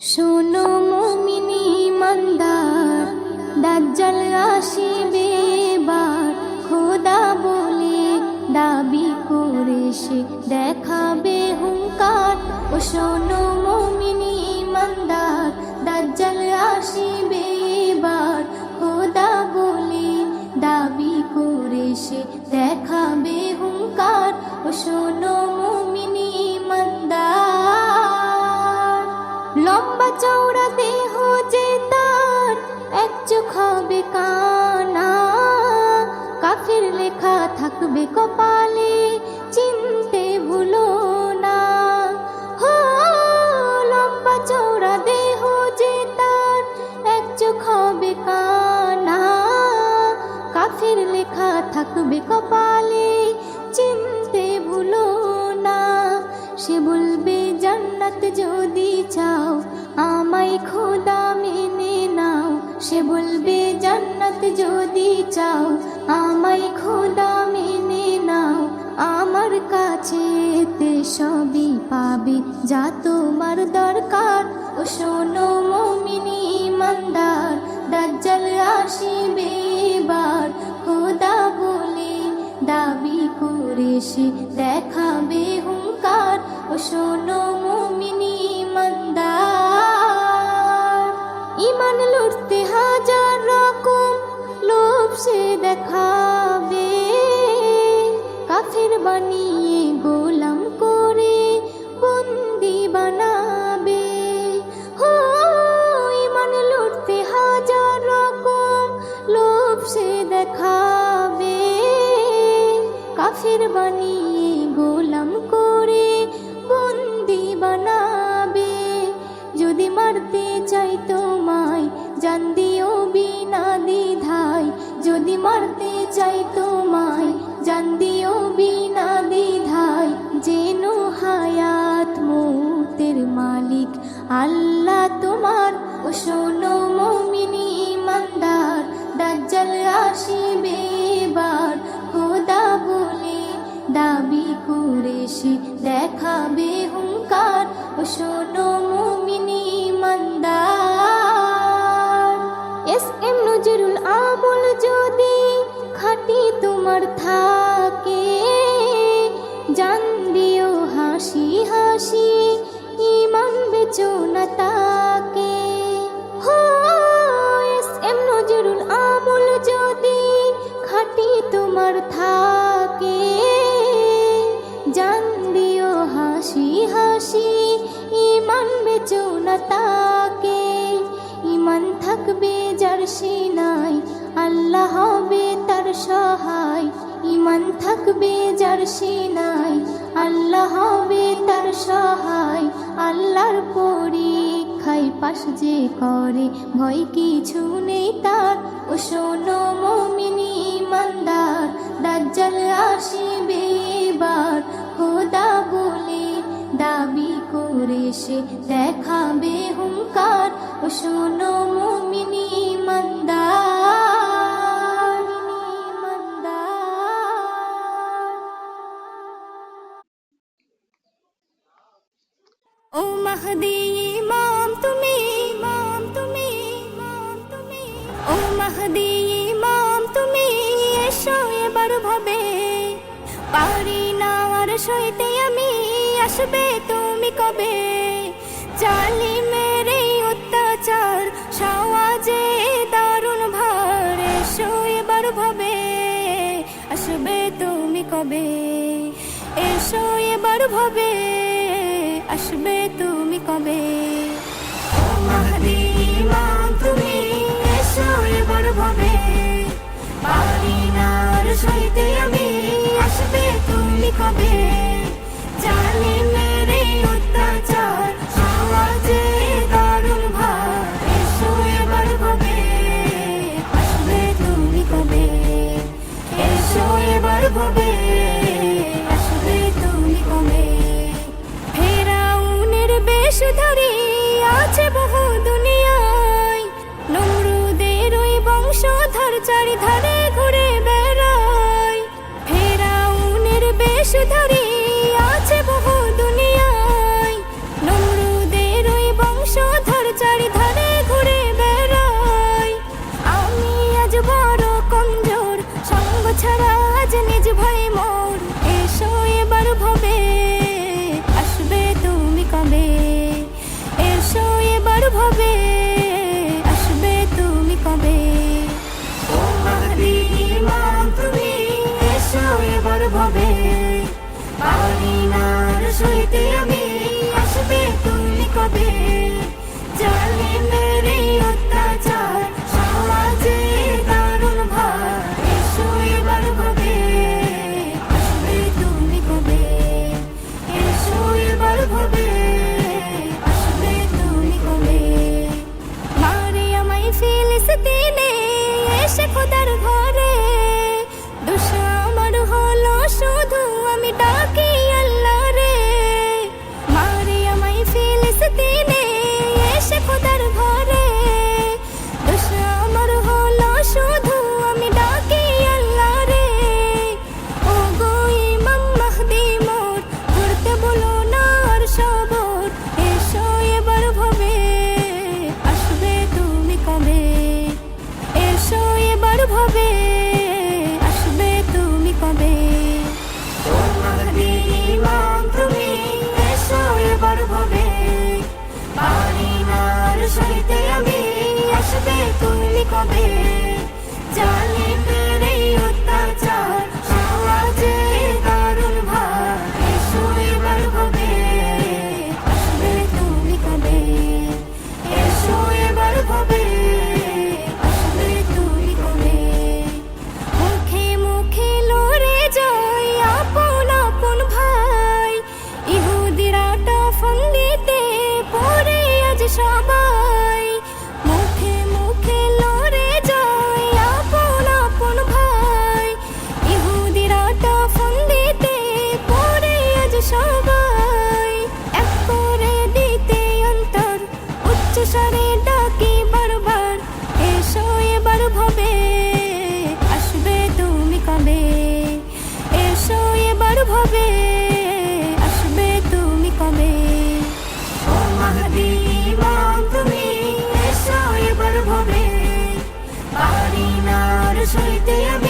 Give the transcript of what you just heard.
শোনো মুমিনি মন্দার দাজ্জাল আসিবে এবার। খোদা বলে দাবি করে সে দেখাবে হুঙ্কার। ও শোনো মুমিনি মন্দার দাজ্জাল আসিবে এবার। খোদা বলে দাবি করে সে দেখাবে হুঙ্কার। ও শোনো চৌড়া দেহ যে তার এক চোখ হবে কানা। কাফের লেখা থাকবে কপালে যদি চাও, আমায় খোদা মেনে নাও। সে বলবে, জান্নাত যদি চাও, আমায় খোদা মেনে নাও। আমার কাছে তে সবই পাবে, যা তোমার দরকার। ও শোনো, মমিনি ইমানদার দাজ্জাল আসিবে এবার। খোদা বলে, দাবি করে সে দেখাবে হুঙ্কার। ও শোনো বানিয়ে গোলাম করে বন্দি বানাবে। হো, ইমান লুটতে হাজার রকম লোভ সে দেখাবে। কাফের বানিয়ে গোলাম করে বন্দি বানাবে। যদি মারতে চাই তোমায়, জান দিও বিনা দ্বিধায়। যদি মারতে চাই আল্লাহ তোমার, ও শোনো মমিনি ইমানদার দাজ্জাল আসিবে এবার। খোদা বলে দাবি করে সে দেখাবে হুঙ্কার। ও শোনো থাকবে যার সিনাই, আল্লাহ হবে তার সহায়। ইমান থাকবে যার সিনাই, আল্লাহ হবে তার সহায়। আল্লাহর পরীক্ষায় পাশ যে করে, ভয় কিছু নেই তার। ও শোনো মমিনি ইমানদার দাজ্জাল আসিবে এবার। খোদা বলে দাবি করে সে দেখাবে হুঙ্কার। ও শোনো পারি না আর সইতে আমি আসবে তুমি কবে? চালি মেরে অত্যাচার সওয়াজে দারুণ ভার এসো এবার ভাবে। আসবে তুমি কবে? এসো এবার ভাবে, আসবে তুমি কবে? তুমি এসো এবার ভাবে। পারি না আর সইতে কবে? জানি মেরে সইতে আমি আসবে তুমি কবে? জানি মেরে অত্যাচার, সমাজে দারুণ ভার, এসো এবার ভবে আসবে তুমি কবে? এসো এবার ভবে আসবে তুমি কবে? মারে আমায় ফেলেছে এসে খোদার ঘর সহিতে আমি আসবে তুমি কবে? জান hate